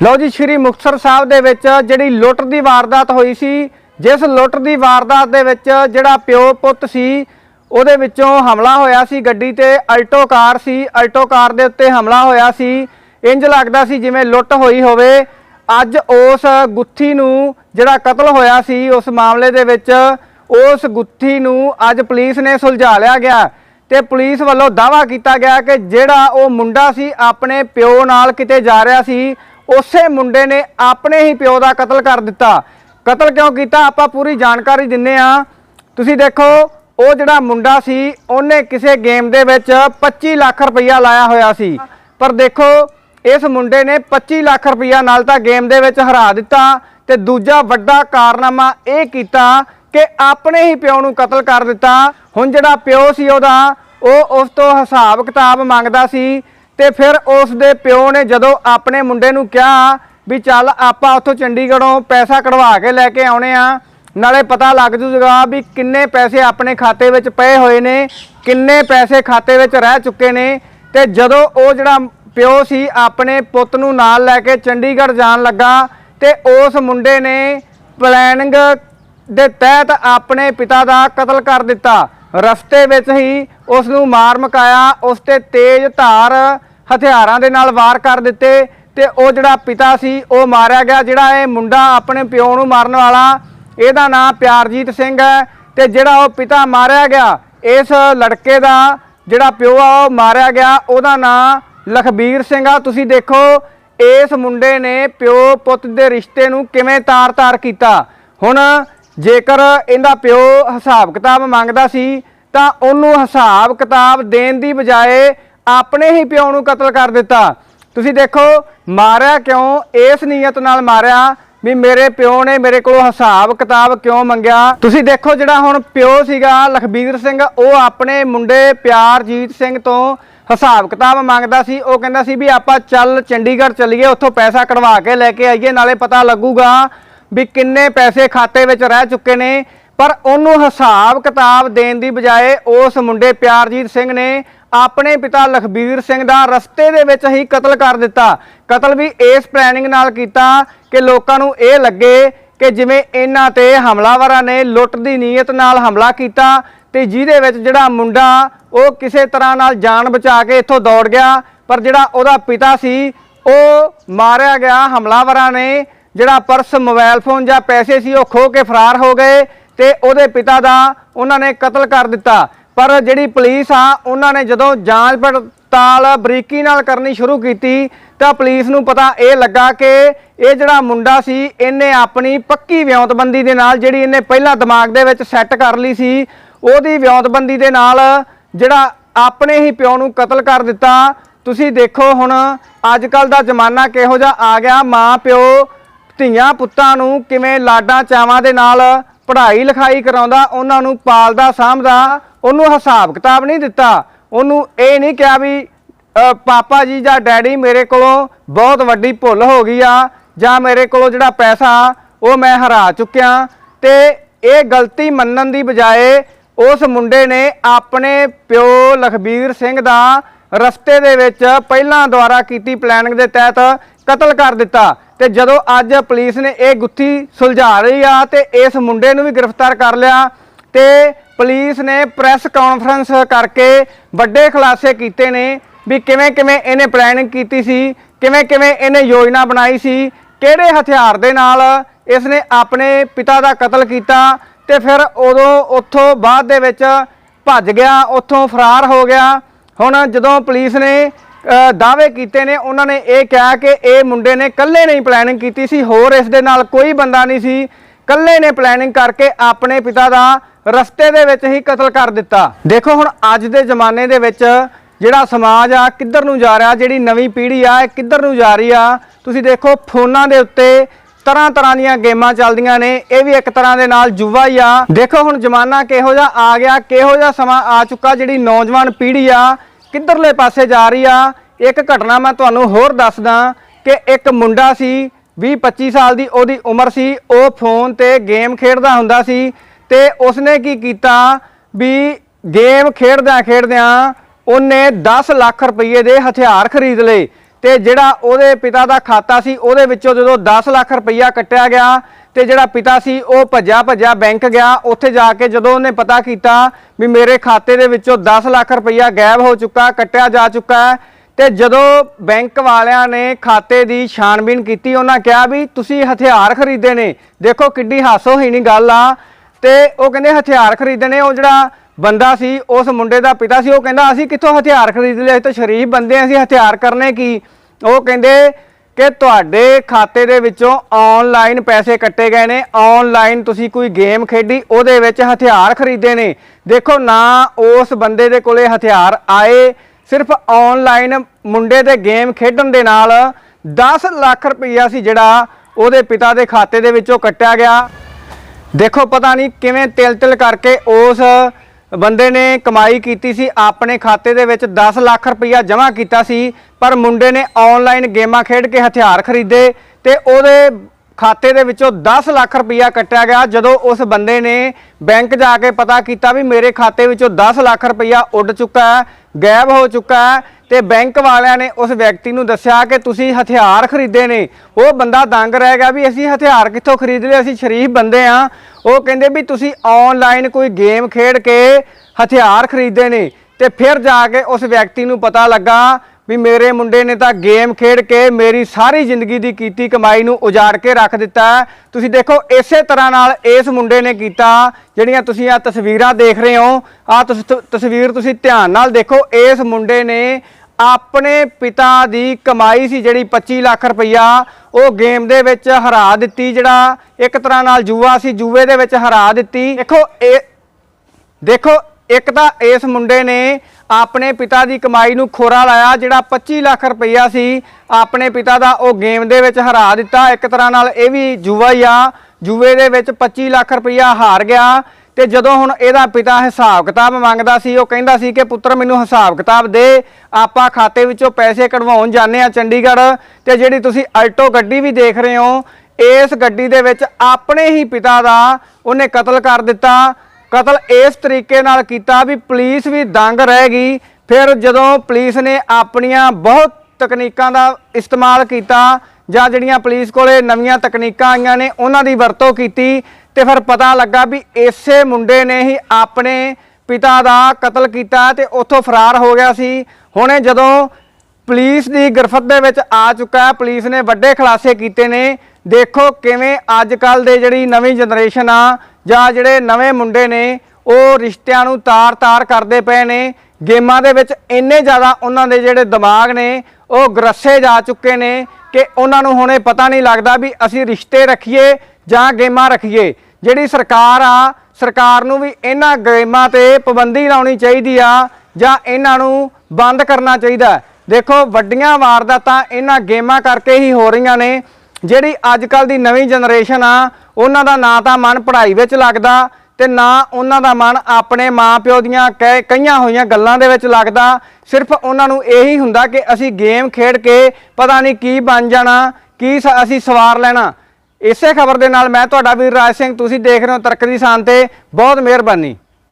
ਲਓ ਜੀ, ਸ਼੍ਰੀ ਮੁਕਤਸਰ ਸਾਹਿਬ ਦੇ ਵਿੱਚ ਜਿਹੜੀ ਲੁੱਟ ਦੀ ਵਾਰਦਾਤ ਹੋਈ ਸੀ, ਜਿਸ ਲੁੱਟ ਦੀ ਵਾਰਦਾਤ ਦੇ ਵਿੱਚ ਜਿਹੜਾ ਪਿਓ ਪੁੱਤ ਸੀ, ਉਹਦੇ ਵਿੱਚੋਂ ਹਮਲਾ ਹੋਇਆ ਸੀ ਗੱਡੀ ਤੇ, ਅਲਟੋ ਕਾਰ ਸੀ, ਅਲਟੋ ਕਾਰ ਦੇ ਉੱਤੇ ਹਮਲਾ ਹੋਇਆ ਸੀ। ਇੰਜ ਲੱਗਦਾ ਸੀ ਜਿਵੇਂ ਲੁੱਟ ਹੋਈ ਹੋਵੇ। ਅੱਜ ਉਸ ਗੁੱਥੀ ਨੂੰ ਜਿਹੜਾ ਕਤਲ ਹੋਇਆ ਸੀ, ਉਸ ਮਾਮਲੇ ਦੇ ਵਿੱਚ ਉਸ ਗੁੱਥੀ ਨੂੰ ਅੱਜ ਪੁਲਿਸ ਨੇ ਸੁਲਝਾ ਲਿਆ ਗਿਆ ਤੇ ਪੁਲਿਸ ਵੱਲੋਂ ਦਾਵਾ ਕੀਤਾ ਗਿਆ ਕਿ ਜਿਹੜਾ ਉਹ ਮੁੰਡਾ ਸੀ, ਆਪਣੇ ਪਿਓ ਨਾਲ ਕਿਤੇ ਜਾ ਰਿਹਾ ਸੀ ਉਸੇ ਮੁੰਡੇ ਨੇ ਆਪਣੇ ਹੀ ਪਿਓ ਦਾ ਕਤਲ ਕਰ ਦਿੱਤਾ। ਕਤਲ ਕਿਉਂ ਕੀਤਾ? ਆਪਾਂ ਪੂਰੀ ਜਾਣਕਾਰੀ ਦਿੰਨੇ ਆ। ਤੁਸੀਂ ਦੇਖੋ, ਉਹ ਜਿਹੜਾ ਮੁੰਡਾ ਸੀ, ਉਹਨੇ ਕਿਸੇ ਗੇਮ ਦੇ ਵਿੱਚ 25 ਲੱਖ ਰੁਪਈਆ ਲਾਇਆ ਹੋਇਆ ਸੀ। ਪਰ ਦੇਖੋ, ਇਸ ਮੁੰਡੇ ਨੇ 25 ਲੱਖ ਰੁਪਈਆ ਨਾਲ ਤਾਂ ਗੇਮ ਦੇ ਵਿੱਚ ਹਰਾ ਦਿੱਤਾ ਤੇ ਦੂਜਾ ਵੱਡਾ ਕਾਰਨਾਮਾ ਇਹ ਕੀਤਾ ਕਿ ਆਪਣੇ ਹੀ ਪਿਓ ਨੂੰ ਕਤਲ ਕਰ ਦਿੱਤਾ। ਹੁਣ ਜਿਹੜਾ ਪਿਓ ਸੀ ਉਹਦਾ, ਉਹ ਉਸ ਤੋਂ ਹਿਸਾਬ ਕਿਤਾਬ ਮੰਗਦਾ ਸੀ ਤੇ ਫਿਰ ਉਸ ਦੇ ਪਿਓ ਨੇ ਜਦੋਂ ਆਪਣੇ ਮੁੰਡੇ ਨੂੰ ਕਿਹਾ ਵੀ ਚੱਲ ਆਪਾਂ ਉੱਥੋਂ ਚੰਡੀਗੜ੍ਹੋਂ ਪੈਸਾ ਕਢਵਾ ਕੇ ਲੈ ਕੇ ਆਉਣੇ ਆ, ਨਾਲੇ ਪਤਾ ਲੱਗ ਜੂਗਾ ਵੀ ਕਿੰਨੇ ਪੈਸੇ ਆਪਣੇ ਖਾਤੇ ਵਿੱਚ ਪਏ ਹੋਏ ਨੇ, ਕਿੰਨੇ ਪੈਸੇ ਖਾਤੇ ਵਿੱਚ ਰਹਿ ਚੁੱਕੇ ਨੇ ਤੇ ਜਦੋਂ ਉਹ ਜਿਹੜਾ ਪਿਓ ਸੀ ਆਪਣੇ ਪੁੱਤ ਨੂੰ ਨਾਲ ਲੈ ਕੇ ਚੰਡੀਗੜ੍ਹ ਜਾਣ ਲੱਗਾ ਤੇ ਉਸ ਮੁੰਡੇ ਨੇ ਪਲੈਨਿੰਗ ਦੇ ਤਹਿਤ ਆਪਣੇ ਪਿਤਾ ਦਾ ਕਤਲ ਕਰ ਦਿੱਤਾ। ਰਸਤੇ ਵਿੱਚ ਹੀ ਉਸ ਨੂੰ ਮਾਰ ਮਕਾਇਆ, ਉਸ ਤੇ ਤੇਜ਼ ਧਾਰ ਹਥਿਆਰਾਂ ਦੇ ਨਾਲ ਵਾਰ ਕਰ ਦਿੱਤੇ ਤੇ ਉਹ ਜਿਹੜਾ ਪਿਤਾ ਸੀ, ਉਹ ਮਾਰਿਆ ਗਿਆ, ਜਿਹੜਾ ਇਹ ਮੁੰਡਾ ਆਪਣੇ ਪਿਓ ਨੂੰ ਮਾਰਨ ਵਾਲਾ, ਇਹਦਾ ਨਾਮ ਪਿਆਰਜੀਤ ਸਿੰਘ ਹੈ ਤੇ ਜਿਹੜਾ ਉਹ ਪਿਤਾ ਮਾਰਿਆ ਗਿਆ, ਇਸ ਲੜਕੇ ਦਾ ਜਿਹੜਾ ਪਿਓ ਆ, ਉਹ ਮਾਰਿਆ ਗਿਆ, ਉਹਦਾ ਨਾਮ ਲਖਬੀਰ ਸਿੰਘ ਆ। ਤੁਸੀਂ ਦੇਖੋ, ਇਸ ਮੁੰਡੇ ਨੇ ਪਿਓ ਪੁੱਤ ਦੇ ਰਿਸ਼ਤੇ ਨੂੰ ਕਿਵੇਂ ਤਾਰ-ਤਾਰ ਕੀਤਾ। ਹੁਣ ਜੇਕਰ ਇਹਦਾ ਪਿਓ ਹਿਸਾਬ ਕਿਤਾਬ ਮੰਗਦਾ ਸੀ, ਤਾਂ ਉਹਨੂੰ ਹਿਸਾਬ ਕਿਤਾਬ ਦੇਣ ਦੀ ਬਜਾਏ ਆਪਣੇ ਹੀ ਪਿਓ ਨੂੰ ਕਤਲ ਕਰ ਦਿੱਤਾ। ਤੁਸੀਂ ਦੇਖੋ, ਮਾਰਿਆ ਕਿਉਂ? ਇਸ ਨੀਅਤ ਨਾਲ ਮਾਰਿਆ ਵੀ ਮੇਰੇ ਪਿਓ ਨੇ ਮੇਰੇ ਕੋਲੋਂ ਹਿਸਾਬ ਕਿਤਾਬ ਕਿਉਂ ਮੰਗਿਆ? ਤੁਸੀਂ ਦੇਖੋ ਜਿਹੜਾ ਹੁਣ ਪਿਓ ਸੀਗਾ, ਲਖਬੀਰ ਸਿੰਘ, ਉਹ ਆਪਣੇ ਮੁੰਡੇ ਪਿਆਰਜੀਤ ਸਿੰਘ ਤੋਂ ਹਿਸਾਬ ਕਿਤਾਬ ਮੰਗਦਾ ਸੀ। ਉਹ ਕਹਿੰਦਾ ਸੀ ਵੀ ਆਪਾਂ ਚੱਲ ਚੰਡੀਗੜ੍ਹ ਚੱਲੀਏ, ਉੱਥੋਂ ਪੈਸਾ ਕਢਵਾ ਕੇ ਲੈ ਕੇ ਆਈਏ, ਨਾਲੇ ਪਤਾ ਲੱਗੂਗਾ ਵੀ ਕਿੰਨੇ ਪੈਸੇ ਖਾਤੇ ਵਿੱਚ ਰਹਿ ਚੁੱਕੇ ਨੇ। ਪਰ ਉਹਨੂੰ ਹਿਸਾਬ ਕਿਤਾਬ ਦੇਣ ਦੀ ਬਜਾਏ ਉਸ ਮੁੰਡੇ ਪਿਆਰਜੀਤ ਸਿੰਘ ਨੇ ਆਪਣੇ ਪਿਤਾ ਲਖਬੀਰ ਸਿੰਘ ਦਾ ਰਸਤੇ ਦੇ ਵਿੱਚ ਹੀ ਕਤਲ ਕਰ ਦਿੱਤਾ। ਕਤਲ ਵੀ ਇਸ ਪਲੈਨਿੰਗ ਨਾਲ ਕੀਤਾ ਕਿ ਲੋਕਾਂ ਨੂੰ ਇਹ ਲੱਗੇ ਕਿ ਜਿਵੇਂ ਇਹਨਾਂ ਤੇ ਹਮਲਾਵਰਾਂ ਨੇ ਲੁੱਟ ਦੀ ਨੀਅਤ ਨਾਲ ਹਮਲਾ ਕੀਤਾ ਤੇ ਜਿਹਦੇ ਵਿੱਚ ਜਿਹੜਾ ਮੁੰਡਾ ਉਹ ਕਿਸੇ ਤਰ੍ਹਾਂ ਨਾਲ ਜਾਨ ਬਚਾ ਕੇ ਇੱਥੋਂ ਦੌੜ ਗਿਆ, ਪਰ ਜਿਹੜਾ ਉਹਦਾ ਪਿਤਾ ਸੀ, ਉਹ ਮਾਰਿਆ ਗਿਆ। ਹਮਲਾਵਰਾਂ ਨੇ ਜਿਹੜਾ ਪਰਸ, ਮੋਬਾਈਲ ਫੋਨ ਜਾਂ ਪੈਸੇ ਸੀ, ਉਹ ਖੋ ਕੇ ਫਰਾਰ ਹੋ ਗਏ ਤੇ ਉਹਦੇ ਪਿਤਾ ਦਾ ਉਹਨਾਂ ਨੇ ਕਤਲ ਕਰ ਦਿੱਤਾ। ਪਰ ਜਿਹੜੀ ਪੁਲਿਸ ਆ, ਉਹਨਾਂ ਨੇ ਜਦੋਂ ਜਾਂਚ ਪੜਤਾਲ ਬਰੀਕੀ ਨਾਲ ਕਰਨੀ ਸ਼ੁਰੂ ਕੀਤੀ, ਤਾਂ ਪੁਲਿਸ ਨੂੰ ਪਤਾ ਇਹ ਲੱਗਾ ਕਿ ਇਹ ਜਿਹੜਾ ਮੁੰਡਾ ਸੀ, ਇਹਨੇ ਆਪਣੀ ਪੱਕੀ ਵਿਉਂਤਬੰਦੀ ਦੇ ਨਾਲ ਜਿਹੜੀ ਇਹਨੇ ਪਹਿਲਾਂ ਦਿਮਾਗ ਦੇ ਵਿੱਚ ਸੈੱਟ ਕਰ ਲਈ ਸੀ, ਉਹਦੀ ਵਿਉਂਤਬੰਦੀ ਦੇ ਨਾਲ ਜਿਹੜਾ ਆਪਣੇ ਹੀ ਪਿਓ ਨੂੰ ਕਤਲ ਕਰ ਦਿੱਤਾ। ਤੁਸੀਂ ਦੇਖੋ ਹੁਣ ਅੱਜ ਕੱਲ ਦਾ ਜ਼ਮਾਨਾ ਕਿਹੋ ਜਿਹਾ ਆ ਗਿਆ। ਮਾਂ, ਪਿਓ, ਧੀਆਂ, ਪੁੱਤਾਂ ਨੂੰ ਕਿਵੇਂ ਲਾਡਾਂ, ਚਾਵਾਂ ਦੇ ਨਾਲ ਪੜ੍ਹਾਈ ਲਿਖਾਈ ਕਰਾਉਂਦਾ, ਉਹਨਾਂ ਨੂੰ ਪਾਲਦਾ, ਸਾਂਭਦਾ। ਉਹਨੂੰ ਹਿਸਾਬ ਕਿਤਾਬ ਨਹੀਂ ਦਿੱਤਾ। ਉਹਨੂੰ ਇਹ ਨਹੀਂ ਕਿਹਾ ਵੀ ਪਾਪਾ ਜੀ ਜਾਂ ਡੈਡੀ ਮੇਰੇ ਕੋਲੋਂ ਬਹੁਤ ਵੱਡੀ ਭੁੱਲ ਹੋ ਗਈ ਆ, ਜਾਂ ਮੇਰੇ ਕੋਲੋਂ ਜਿਹੜਾ ਪੈਸਾ ਉਹ ਮੈਂ ਹਰਾ ਚੁੱਕਿਆ। ਤੇ ਇਹ ਗਲਤੀ ਮੰਨਣ ਦੀ ਬਜਾਏ ਉਸ ਮੁੰਡੇ ਨੇ ਆਪਣੇ ਪਿਓ ਲਖਬੀਰ ਸਿੰਘ ਦਾ ਰਸਤੇ ਦੇ ਵਿੱਚ ਪਹਿਲਾਂ ਦੁਆਰਾ ਕੀਤੀ ਪਲੈਨਿੰਗ ਦੇ ਤਹਿਤ ਕਤਲ ਕਰ ਦਿੱਤਾ। ਤੇ ਜਦੋਂ ਅੱਜ ਪੁਲਿਸ ਨੇ ਇਹ ਗੁੱਥੀ ਸੁਲਝਾ ਰਹੀ ਆ, ਤੇ ਇਸ ਮੁੰਡੇ ਨੂੰ ਵੀ ਗ੍ਰਿਫਤਾਰ ਕਰ ਲਿਆ। ਤੇ ਪੁਲਿਸ ਨੇ ਪ੍ਰੈਸ ਕਾਨਫਰੰਸ ਕਰਕੇ ਵੱਡੇ ਖੁਲਾਸੇ ਕੀਤੇ ਨੇ ਵੀ ਕਿਵੇਂ ਕਿਵੇਂ ਇਹਨੇ ਪਲੈਨਿੰਗ ਕੀਤੀ ਸੀ, ਕਿਵੇਂ ਕਿਵੇਂ ਇਹਨੇ ਯੋਜਨਾ ਬਣਾਈ ਸੀ, ਕਿਹੜੇ ਹਥਿਆਰ ਦੇ ਨਾਲ ਇਸ ਨੇ ਆਪਣੇ ਪਿਤਾ ਦਾ ਕਤਲ ਕੀਤਾ ਤੇ ਫਿਰ ਉਦੋਂ ਉੱਥੋਂ ਬਾਅਦ ਦੇ ਵਿੱਚ ਭੱਜ ਗਿਆ, ਉੱਥੋਂ ਫਰਾਰ ਹੋ ਗਿਆ। ਹੁਣ ਜਦੋਂ ਪੁਲਿਸ ਨੇ ਦਾਅਵੇ ਕੀਤੇ ਨੇ, ਉਹਨਾਂ ਨੇ ਇਹ ਕਿਹਾ ਕਿ ਇਹ ਮੁੰਡੇ ਨੇ ਇਕੱਲੇ ਨਹੀਂ ਪਲੈਨਿੰਗ ਕੀਤੀ ਸੀ, ਹੋਰ ਇਸ ਦੇ ਨਾਲ ਕੋਈ ਬੰਦਾ ਨਹੀਂ ਸੀ। ਇਕੱਲੇ ਨੇ ਪਲੈਨਿੰਗ ਕਰਕੇ ਆਪਣੇ ਪਿਤਾ ਦਾ ਰਸਤੇ ਦੇ ਵਿੱਚ ਹੀ ਕਤਲ ਕਰ ਦਿੱਤਾ। ਦੇਖੋ ਹੁਣ ਅੱਜ ਦੇ ਜ਼ਮਾਨੇ ਦੇ ਵਿੱਚ ਜਿਹੜਾ ਸਮਾਜ ਆ, ਕਿੱਧਰ ਨੂੰ ਜਾ ਰਿਹਾ, ਜਿਹੜੀ ਨਵੀਂ ਪੀੜ੍ਹੀ ਆ, ਇਹ ਕਿੱਧਰ ਨੂੰ ਜਾ ਰਹੀ ਆ, ਤੁਸੀਂ ਦੇਖੋ ਫੋਨਾਂ ਦੇ ਉੱਤੇ ਤਰ੍ਹਾਂ ਤਰ੍ਹਾਂ ਦੀਆਂ ਗੇਮਾਂ ਚੱਲਦੀਆਂ ਨੇ, ਇਹ ਵੀ ਇੱਕ ਤਰ੍ਹਾਂ ਦੇ ਨਾਲ ਜੁਵਾ ਹੀ ਆ। ਦੇਖੋ ਹੁਣ ਜ਼ਮਾਨਾ ਕਿਹੋ ਜਿਹਾ ਆ ਗਿਆ, ਕਿਹੋ ਜਿਹਾ ਸਮਾਂ ਆ ਚੁੱਕਾ, ਜਿਹੜੀ ਨੌਜਵਾਨ ਪੀੜ੍ਹੀ ਆ, ਕਿੱਧਰਲੇ ਪਾਸੇ ਜਾ ਰਹੀ ਆ। ਇੱਕ ਘਟਨਾ ਮੈਂ ਤੁਹਾਨੂੰ ਹੋਰ ਦੱਸਦਾ ਕਿ ਇੱਕ ਮੁੰਡਾ ਸੀ 20 25 ਸਾਲ ਦੀ ਉਹਦੀ ਉਮਰ ਸੀ, ਉਹ ਫੋਨ ਤੇ ਗੇਮ ਖੇਡਦਾ ਹੁੰਦਾ ਸੀ। ਤੇ ਉਸਨੇ ਕੀ ਕੀਤਾ ਵੀ ਗੇਮ ਖੇਡਦਿਆਂ ਖੇਡਦਿਆਂ ਉਹਨੇ 10 ਲੱਖ ਰੁਪਏ ਦੇ ਹਥਿਆਰ ਖਰੀਦ ਲਏ ਤੇ ਜਿਹੜਾ ਉਹਦੇ ਪਿਤਾ ਦਾ ਖਾਤਾ ਸੀ, ਉਹਦੇ ਵਿੱਚੋਂ ਜਦੋਂ 10 ਲੱਖ ਰੁਪਈਆ ਕੱਟਿਆ ਗਿਆ ਤੇ ਜਿਹੜਾ ਪਿਤਾ ਸੀ, ਉਹ ਭੱਜਿਆ ਭੱਜਿਆ ਬੈਂਕ ਗਿਆ। ਉੱਥੇ ਜਾ ਕੇ ਜਦੋਂ ਉਹਨੇ ਪਤਾ ਕੀਤਾ ਵੀ ਮੇਰੇ ਖਾਤੇ ਦੇ ਵਿੱਚੋਂ 10 ਲੱਖ ਰੁਪਈਆ ਗਾਇਬ ਹੋ ਚੁੱਕਾ, ਕੱਟਿਆ ਜਾ ਚੁੱਕਾ ਹੈ, ਤੇ ਜਦੋਂ ਬੈਂਕ ਵਾਲਿਆਂ ਨੇ ਖਾਤੇ ਦੀ ਛਾਣਬੀਨ ਕੀਤੀ, ਉਹਨਾਂ ਕਿਹਾ ਵੀ ਤੁਸੀਂ ਹਥਿਆਰ ਖਰੀਦੇ ਨੇ। ਦੇਖੋ ਕਿੱਡੀ ਹਾਸੋਹੀਣੀ ਗੱਲ ਆ। ਤੇ ਉਹ ਕਹਿੰਦੇ ਹਥਿਆਰ ਖਰੀਦਣੇ, ਉਹ ਜਿਹੜਾ ਬੰਦਾ ਸੀ, ਉਸ ਮੁੰਡੇ ਦਾ ਪਿਤਾ ਸੀ, ਉਹ ਕਹਿੰਦਾ ਅਸੀਂ ਕਿੱਥੋਂ ਹਥਿਆਰ ਖਰੀਦ ਲਏ? ਅਸੀਂ ਤਾਂ ਸ਼ਰੀਫ ਬੰਦੇ ਹਾਂ, ਅਸੀਂ ਹਥਿਆਰ ਕਰਨੇ ਕੀ? ਉਹ ਕਹਿੰਦੇ ਕਿ ਤੁਹਾਡੇ ਖਾਤੇ ਦੇ ਵਿੱਚੋਂ ਆਨਲਾਈਨ ਪੈਸੇ ਕੱਟੇ ਗਏ ਨੇ ਆਨਲਾਈਨ ਤੁਸੀਂ ਕੋਈ ਗੇਮ ਖੇਡੀ, ਉਹਦੇ ਵਿੱਚ ਹਥਿਆਰ ਖਰੀਦੇ ਨੇ। ਦੇਖੋ ਨਾ ਉਸ ਬੰਦੇ ਦੇ ਕੋਲੇ ਹਥਿਆਰ ਆਏ, ਸਿਰਫ ਆਨਲਾਈਨ ਮੁੰਡੇ ਦੇ ਗੇਮ ਖੇਡਣ ਦੇ ਨਾਲ 10 ਲੱਖ ਰੁਪਈਆ ਸੀ ਜਿਹੜਾ ਉਹਦੇ ਪਿਤਾ ਦੇ ਖਾਤੇ ਦੇ ਵਿੱਚੋਂ ਕੱਟਿਆ ਗਿਆ। ਦੇਖੋ, ਪਤਾ ਨਹੀਂ ਕਿਵੇਂ ਤਿਲ ਤਿਲ ਕਰਕੇ ਉਸ ਬੰਦੇ ਨੇ ਕਮਾਈ ਕੀਤੀ ਸੀ। ਆਪਣੇ ਖਾਤੇ ਦੇ ਵਿੱਚ 10 ਲੱਖ ਰੁਪਈਆ ਜਮ੍ਹਾਂ ਕੀਤਾ ਸੀ, ਪਰ ਮੁੰਡੇ ਨੇ ਆਨਲਾਈਨ ਗੇਮਾਂ ਖੇਡ ਕੇ ਹਥਿਆਰ ਖਰੀਦੇ ਤੇ ਉਹਦੇ ਖਾਤੇ ਦੇ ਵਿੱਚੋਂ 10 ਲੱਖ ਰੁਪਈਆ ਕੱਟਿਆ ਗਿਆ, ਜਦੋਂ ਉਸ ਬੰਦੇ ਨੇ ਬੈਂਕ ਜਾ ਕੇ ਪਤਾ ਕੀਤਾ ਵੀ ਮੇਰੇ ਖਾਤੇ ਵਿੱਚੋਂ 10 ਲੱਖ ਰੁਪਈਆ ਉੱਡ ਚੁੱਕਾ ਹੈ, ਗਾਇਬ ਹੋ ਚੁੱਕਾ ਹੈ। ਤੇ ਬੈਂਕ ਵਾਲਿਆਂ ਨੇ ਉਸ ਵਿਅਕਤੀ ਨੂੰ ਦੱਸਿਆ ਕਿ ਤੁਸੀਂ ਹਥਿਆਰ ਖਰੀਦੇ ਨੇ। ਉਹ ਬੰਦਾ ਦੰਗ ਰਹਿ ਗਿਆ ਵੀ ਅਸੀਂ ਹਥਿਆਰ ਕਿੱਥੋਂ ਖਰੀਦ ਲਏ? ਅਸੀਂ ਸ਼ਰੀਫ ਬੰਦੇ ਆ। ਉਹ ਕਹਿੰਦੇ ਵੀ ਤੁਸੀਂ ਆਨਲਾਈਨ ਕੋਈ ਗੇਮ ਖੇਡ ਕੇ ਹਥਿਆਰ ਖਰੀਦੇ ਨੇ। ਤੇ ਫਿਰ ਜਾ ਕੇ ਉਸ ਵਿਅਕਤੀ ਨੂੰ ਪਤਾ ਲੱਗਾ ਵੀ ਮੇਰੇ ਮੁੰਡੇ ਨੇ ਤਾਂ ਗੇਮ ਖੇਡ ਕੇ ਮੇਰੀ ਸਾਰੀ ਜ਼ਿੰਦਗੀ ਦੀ ਕੀਤੀ ਕਮਾਈ ਨੂੰ ਉਜਾੜ ਕੇ ਰੱਖ ਦਿੱਤਾ। ਤੁਸੀਂ ਦੇਖੋ, ਇਸੇ ਤਰ੍ਹਾਂ ਨਾਲ ਇਸ ਮੁੰਡੇ ਨੇ ਕੀਤਾ, ਜਿਹੜੀਆਂ ਤੁਸੀਂ ਆ ਤਸਵੀਰਾਂ ਦੇਖ ਰਹੇ ਹੋ। ਆ ਤਸਵੀਰ ਤੁਸੀਂ ਧਿਆਨ ਨਾਲ ਦੇਖੋ, ਇਸ ਮੁੰਡੇ ਨੇ ਆਪਣੇ ਪਿਤਾ ਦੀ ਕਮਾਈ ਸੀ ਜਿਹੜੀ 25 ਲੱਖ ਰੁਪਈਆ, ਉਹ ਗੇਮ ਦੇ ਵਿੱਚ ਹਰਾ ਦਿੱਤੀ ਜਿਹੜਾ ਇੱਕ ਤਰ੍ਹਾਂ ਨਾਲ ਜੂਆ ਸੀ, ਜੂਏ ਦੇ ਵਿੱਚ ਹਰਾ ਦਿੱਤੀ। ਦੇਖੋ, ਇਹ ਦੇਖੋ, ਇੱਕ ਤਾਂ ਇਸ ਮੁੰਡੇ ਨੇ ਆਪਣੇ ਪਿਤਾ ਦੀ ਕਮਾਈ ਨੂੰ ਖੋਰਾ ਲਾਇਆ, ਜਿਹੜਾ 25 ਲੱਖ ਰੁਪਈਆ ਸੀ, ਆਪਣੇ ਪਿਤਾ ਦਾ ਉਹ ਗੇਮ ਦੇ ਵਿੱਚ ਹਰਾ ਦਿੱਤਾ। ਇੱਕ ਤਰ੍ਹਾਂ ਨਾਲ ਇਹ ਵੀ ਜੂਆ ਹੀ ਆ, ਜੂਏ ਦੇ ਵਿੱਚ 25 ਲੱਖ ਰੁਪਈਆ ਹਾਰ ਗਿਆ। ਤੇ ਜਦੋਂ ਹੁਣ ਇਹਦਾ ਪਿਤਾ ਹਿਸਾਬ ਕਿਤਾਬ ਮੰਗਦਾ ਸੀ, ਉਹ ਕਹਿੰਦਾ ਸੀ ਕਿ ਪੁੱਤਰ ਮੈਨੂੰ ਹਿਸਾਬ ਕਿਤਾਬ ਦੇ, ਆਪਾਂ ਖਾਤੇ ਵਿੱਚੋਂ ਪੈਸੇ ਕਢਵਾਉਣ ਜਾਂਦੇ ਆ ਚੰਡੀਗੜ੍ਹ ਤੇ ਜਿਹੜੀ ਤੁਸੀਂ ਅਲਟੋ ਗੱਡੀ ਵੀ ਦੇਖ ਰਹੇ ਹੋ, ਇਸ ਗੱਡੀ ਦੇ ਵਿੱਚ ਆਪਣੇ ਹੀ ਪਿਤਾ ਦਾ ਉਹਨੇ ਕਤਲ ਕਰ ਦਿੱਤਾ। ਕਤਲ ਇਸ ਤਰੀਕੇ ਨਾਲ ਕੀਤਾ ਵੀ ਪੁਲਿਸ ਵੀ ਦੰਗ ਰਹਿ ਗਈ। ਫਿਰ ਜਦੋਂ ਪੁਲਿਸ ਨੇ ਆਪਣੀਆਂ ਬਹੁਤ ਤਕਨੀਕਾਂ ਦਾ ਇਸਤੇਮਾਲ ਕੀਤਾ ਜਾਂ ਜਿਹੜੀਆਂ ਪੁਲਿਸ ਕੋਲੇ ਨਵੀਆਂ ਤਕਨੀਕਾਂ ਆਈਆਂ ਨੇ, ਉਹਨਾਂ ਦੀ ਵਰਤੋਂ ਕੀਤੀ ਤੇ ਫਿਰ ਪਤਾ ਲੱਗਾ ਵੀ ਇਸੇ ਮੁੰਡੇ ਨੇ ਹੀ ਆਪਣੇ ਪਿਤਾ ਦਾ ਕਤਲ ਕੀਤਾ ਤੇ ਉੱਥੋਂ ਫਰਾਰ ਹੋ ਗਿਆ ਸੀ। ਹੁਣੇ ਜਦੋਂ ਪੁਲਿਸ ਦੀ ਗ੍ਰਿਫਤ ਦੇ ਵਿੱਚ ਆ ਚੁੱਕਾ ਹੈ, ਪੁਲਿਸ ਨੇ ਵੱਡੇ ਖੁਲਾਸੇ ਕੀਤੇ ਨੇ। ਦੇਖੋ ਕਿਵੇਂ ਅੱਜ ਕੱਲ ਦੇ ਜਿਹੜੀ ਨਵੀਂ ਜਨਰੇਸ਼ਨ ਆ, ਜਾਂ ਜਿਹੜੇ ਨਵੇਂ ਮੁੰਡੇ ਨੇ, ਉਹ ਰਿਸ਼ਤਿਆਂ ਨੂੰ ਤਾਰ-ਤਾਰ ਕਰਦੇ ਪਏ ਨੇ। ਗੇਮਾਂ ਦੇ ਵਿੱਚ ਇੰਨੇ ਜ਼ਿਆਦਾ ਉਹਨਾਂ ਦੇ ਜਿਹੜੇ ਦਿਮਾਗ ਨੇ ਉਹ ਗਰੱਸੇ ਜਾ ਚੁੱਕੇ ਨੇ ਕਿ ਉਹਨਾਂ ਨੂੰ ਹੁਣੇ ਪਤਾ ਨਹੀਂ ਲੱਗਦਾ ਵੀ ਅਸੀਂ ਰਿਸ਼ਤੇ ਰੱਖੀਏ ਜਾਂ ਗੇਮਾਂ ਰੱਖੀਏ। ਜਿਹੜੀ ਸਰਕਾਰ ਆ, ਸਰਕਾਰ ਨੂੰ ਵੀ ਇਹਨਾਂ ਗੇਮਾਂ ਤੇ ਪਾਬੰਦੀ ਲਾਉਣੀ ਚਾਹੀਦੀ ਆ ਜਾਂ ਇਹਨਾਂ ਨੂੰ ਬੰਦ ਕਰਨਾ ਚਾਹੀਦਾ ਦੇਖੋ, ਵੱਡੀਆਂ ਵਾਰਦਾਤਾਂ ਇਹਨਾਂ ਗੇਮਾਂ ਕਰਕੇ ਹੀ ਹੋ ਰਹੀਆਂ ਨੇ। ਜਿਹੜੀ ਅੱਜ ਕੱਲ ਦੀ ਨਵੀਂ ਜਨਰੇਸ਼ਨ ਆ, ਉਹਨਾਂ ਦਾ ਨਾਂ ਤਾਂ ਮਨ ਪੜ੍ਹਾਈ ਵਿੱਚ ਲੱਗਦਾ ਤੇ ਨਾ ਉਹਨਾਂ ਦਾ ਮਨ ਆਪਣੇ ਮਾਪਿਓ ਦੀਆਂ ਕਹਿ- ਕਹੀਆਂ ਹੋਈਆਂ ਗੱਲਾਂ ਦੇ ਵਿੱਚ ਲੱਗਦਾ। ਸਿਰਫ ਉਹਨਾਂ ਨੂੰ ਇਹੀ ਹੁੰਦਾ ਕਿ ਅਸੀਂ ਗੇਮ ਖੇਡ ਕੇ ਪਤਾ ਨਹੀਂ ਕੀ ਬਣ ਜਾਣਾ, ਕੀ ਸ- ਅਸੀਂ ਸਵਾਰ ਲੈਣਾ। ਇਸੇ ਖਬਰ ਦੇ ਨਾਲ ਮੈਂ ਤੁਹਾਡਾ ਵੀਰ ਰਾਜ ਸਿੰਘ, ਤੁਸੀਂ ਦੇਖ ਰਹੇ ਹੋ ਤਰਕ ਦੀ ਸਾਨ ਤੇ। ਬਹੁਤ ਮਿਹਰਬਾਨੀ।